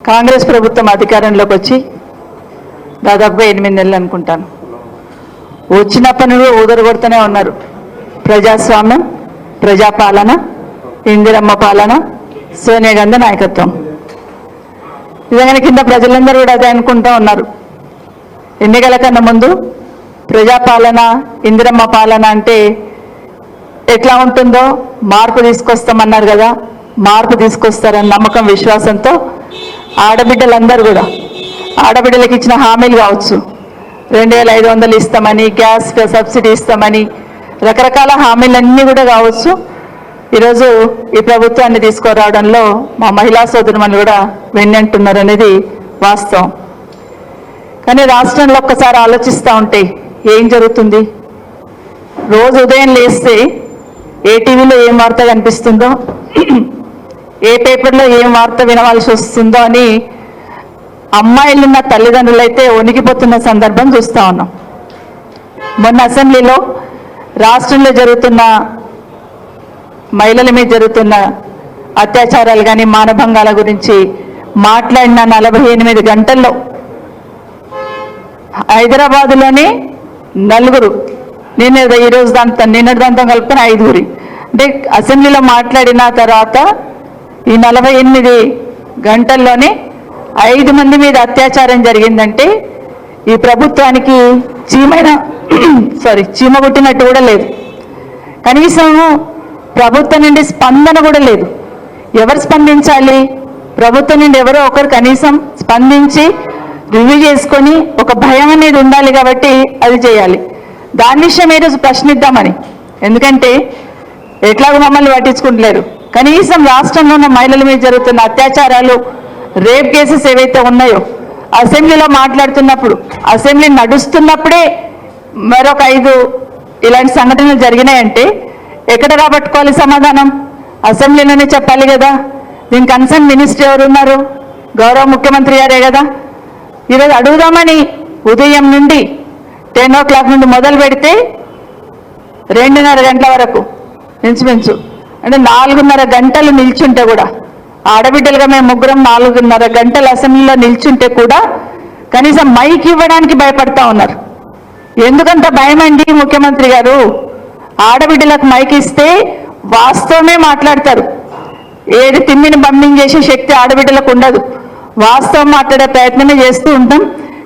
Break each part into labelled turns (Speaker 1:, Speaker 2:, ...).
Speaker 1: కాంగ్రెస్ ప్రభుత్వం అధికారంలోకి వచ్చి దాదాపుగా ఎనిమిది నెలలు అనుకుంటాను. వచ్చినప్పటి నుండి ఊదరగొడుతూనే ఉన్నారు. ప్రజాస్వామ్యం ప్రజాపాలన ఇందిరమ్మ పాలన సోనియా గాంధీ నాయకత్వం. విధంగా కింద ప్రజలందరూ కూడా అదే అనుకుంటూ ఉన్నారు. ఎన్నికల కన్నా ముందు ప్రజాపాలన ఇందిరమ్మ పాలన అంటే ఎట్లా ఉంటుందో మార్పు తీసుకొస్తామన్నారు కదా మార్పు తీసుకొస్తారని నమ్మకం విశ్వాసంతో ఆడబిడ్డలందరూ కూడా ఆడబిడ్డలకు ఇచ్చిన హామీలు కావచ్చు. రెండు వేల ఐదు వందలు ఇస్తామని గ్యాస్ సబ్సిడీ ఇస్తామని రకరకాల హామీలన్నీ కూడా కావచ్చు. ఈరోజు ఈ ప్రభుత్వాన్ని తీసుకురావడంలో మా మహిళా సోదరుమని కూడా వెన్నంటున్నారు అనేది వాస్తవం. కానీ రాష్ట్రంలో ఒక్కసారి ఆలోచిస్తూ ఉంటే ఏం జరుగుతుంది? రోజు ఉదయం లేస్తే ఏ టీవీలో ఏం వార్త కనిపిస్తుందో? ఏ పేపర్లో ఏం వార్త వినవలసి వస్తుందో అని అమ్మాయిలున్న తల్లిదండ్రులైతే వణికిపోతున్న సందర్భం చూస్తా ఉన్నాం. మొన్న అసెంబ్లీలో రాష్ట్రంలో జరుగుతున్న మహిళల మీద జరుగుతున్న అత్యాచారాలు కానీ మానభంగాల గురించి మాట్లాడిన నలభై ఎనిమిది గంటల్లో హైదరాబాదులోని నలుగురు నిన్న ఈరోజు దాంతో నిన్నటి దాంతో కలిపిన ఐదుగురి. అంటే అసెంబ్లీలో మాట్లాడిన తర్వాత ఈ నలభై ఎనిమిది గంటల్లోనే ఐదు మంది మీద అత్యాచారం జరిగిందంటే ఈ ప్రభుత్వానికి చీమైన సారీ చీమ కొట్టినట్టు కూడా లేదు. కనీసం ప్రభుత్వం నుండి స్పందన కూడా లేదు. ఎవరు స్పందించాలి? ప్రభుత్వం నుండి ఎవరో ఒకరు కనీసం స్పందించి రివ్యూ చేసుకొని ఒక భయం అనేది ఉండాలి కాబట్టి అది చేయాలి. దాని విషయం ఈరోజు ప్రశ్నిద్దామని. ఎందుకంటే ఎట్లాగో మమ్మల్ని పట్టించుకుంటలేరు. కనీసం రాష్ట్రంలో ఉన్న మహిళల మీద జరుగుతున్న అత్యాచారాలు రేప్ కేసెస్ ఏవైతే ఉన్నాయో అసెంబ్లీలో మాట్లాడుతున్నప్పుడు అసెంబ్లీ నడుస్తున్నప్పుడే మరొక ఐదు ఇలాంటి సంఘటనలు జరిగినాయంటే ఎక్కడ రాబట్టుకోవాలి సమాధానం? అసెంబ్లీలోనే చెప్పాలి కదా. దీని కన్సర్న్ మినిస్టర్ ఎవరు ఉన్నారు గౌరవ ముఖ్యమంత్రి గారే కదా. ఈరోజు అడుగుదామని ఉదయం నుండి టెన్ ఓ క్లాక్ నుండి మొదలు పెడితే రెండున్నర గంటల వరకు ఇంచుమించు అంటే నాలుగున్నర గంటలు నిల్చుంటే కూడా ఆడబిడ్డలుగా మేము ముగ్గురం నాలుగున్నర గంటలు అసెంబ్లీలో నిల్చుంటే కూడా కనీసం మైక్ ఇవ్వడానికి భయపడతా ఉన్నారు. ఎందుకంత భయం అండి ముఖ్యమంత్రి గారు? ఆడబిడ్డలకు మైక్ ఇస్తే వాస్తవమే మాట్లాడతారు. ఏది తిమ్మిని బంబింగ్ చేసే శక్తి ఆడబిడ్డలకు ఉండదు. వాస్తవం మాట్లాడే ప్రయత్నమే చేస్తూ ఉంటాం.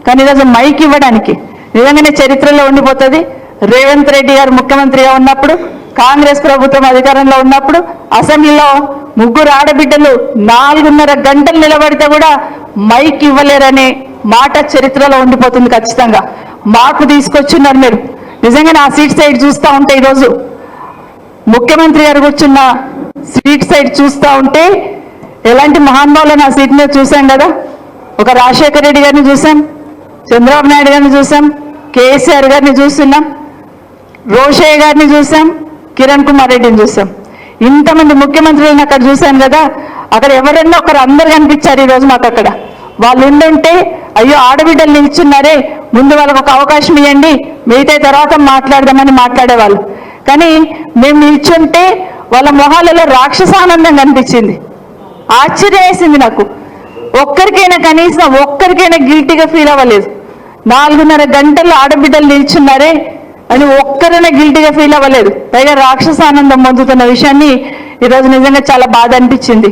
Speaker 1: కానీ ఈరోజు మైక్ ఇవ్వడానికి నిజంగానే చరిత్రలో ఉండిపోతుంది. రేవంత్ రెడ్డి గారు ముఖ్యమంత్రిగా ఉన్నప్పుడు కాంగ్రెస్ ప్రభుత్వం అధికారంలో ఉన్నప్పుడు అసెంబ్లీలో ముగ్గురు ఆడబిడ్డలు నాలుగున్నర గంటలు నిలబడితే కూడా మైక్ ఇవ్వలేరనే మాట చరిత్రలో ఉండిపోతుంది ఖచ్చితంగా. మాకు తీసుకొచ్చున్నారు మీరు. నిజంగా నా సీట్ సైడ్ చూస్తూ ఉంటే ఈరోజు ముఖ్యమంత్రి గారు కూర్చున్న సీట్ సైడ్ చూస్తూ ఉంటే ఎలాంటి మహానుభావులు నా సీట్ మీద చూసాం కదా. ఒక రాజశేఖర రెడ్డి గారిని చూసాం చంద్రబాబు నాయుడు గారిని చూసాం కేసీఆర్ గారిని చూస్తున్నాం. రోషయ్య గారిని చూసాం కిరణ్ కుమార్ రెడ్డిని చూసాం. ఇంతమంది ముఖ్యమంత్రులను అక్కడ చూశాను కదా అక్కడ ఎవరన్నా ఒకరు అందరు కనిపించారు ఈరోజు మాకు అక్కడ. వాళ్ళు ఉండుంటే అయ్యో ఆడబిడ్డలు నిల్చున్నారే ముందు వాళ్ళకు ఒక అవకాశం ఇవ్వండి మిగతా తర్వాత మాట్లాడదామని మాట్లాడేవాళ్ళు. కానీ మేము నిల్చుంటే వాళ్ళ మొహాలలో రాక్షసానందం కనిపించింది. ఆశ్చర్యం వేసింది నాకు. ఒక్కరికైనా కనీసం ఒక్కరికైనా గిల్టీగా ఫీల్ అవ్వలేదు. నాలుగున్నర గంటలు ఆడబిడ్డలు నిల్చున్నారే అని ఒక్కరైనా గిల్టీగా ఫీల్ అవ్వలేదు. పైగా రాక్షసానందం పొందుతున్న విషయాన్ని ఈరోజు నిజంగా చాలా బాధ అనిపించింది.